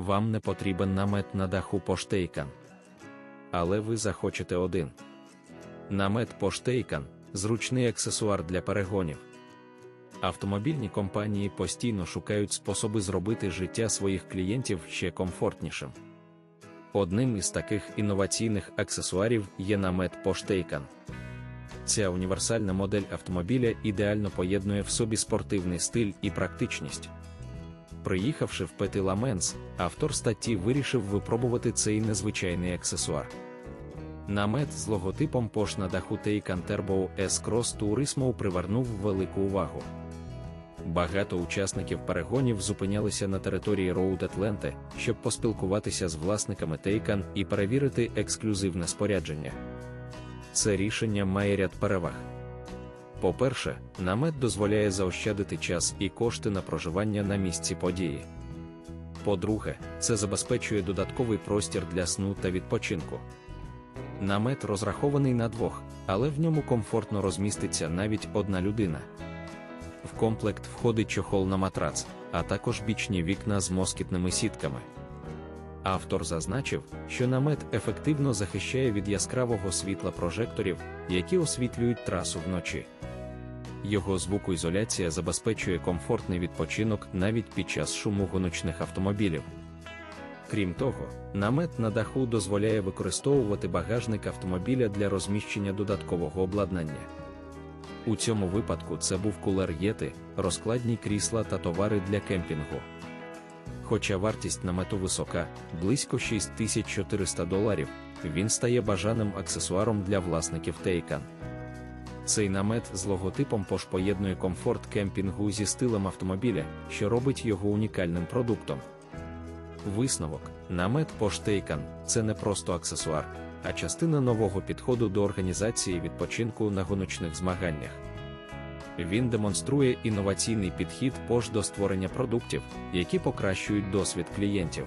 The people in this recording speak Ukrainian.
вам не потрібен намет на даху поштейкан. Але ви захочете один. Намет поштейкан зручний аксесуар для перегонів. Автомобільні компанії постійно шукають способи зробити життя своїх клієнтів ще комфортнішим. Одним із таких інноваційних аксесуарів є намет поштейкан. Ця універсальна модель автомобіля ідеально поєднує в собі спортивний стиль і практичність. Приїхавши в Пети Ламенс, автор статті вирішив випробувати цей незвичайний аксесуар. Намет з логотипом Porsche на даху Taycan Turbo S-Cross Turismo привернув велику увагу. Багато учасників перегонів зупинялися на території Road Atlanta, щоб поспілкуватися з власниками Taycan і перевірити ексклюзивне спорядження. Це рішення має ряд переваг. По-перше, намет дозволяє заощадити час і кошти на проживання на місці події. По-друге, це забезпечує додатковий простір для сну та відпочинку. Намет розрахований на двох, але в ньому комфортно розміститься навіть одна людина. В комплект входить чохол на матрац, а також бічні вікна з москітними сітками. Автор зазначив, що намет ефективно захищає від яскравого світла прожекторів, які освітлюють трасу вночі. Його звукоізоляція забезпечує комфортний відпочинок навіть під час шуму гоночних автомобілів. Крім того, намет на даху дозволяє використовувати багажник автомобіля для розміщення додаткового обладнання. У цьому випадку це був кулер Єти, розкладні крісла та товари для кемпінгу. Хоча вартість намету висока, близько 6400 доларів, він стає бажаним аксесуаром для власників Taycan. Цей намет з логотипом Porsche поєднує комфорт кемпінгу зі стилем автомобіля, що робить його унікальним продуктом. Висновок: намет Porsche Taycan – це не просто аксесуар, а частина нового підходу до організації відпочинку на гоночних змаганнях. Він демонструє інноваційний підхід Porsche до створення продуктів, які покращують досвід клієнтів.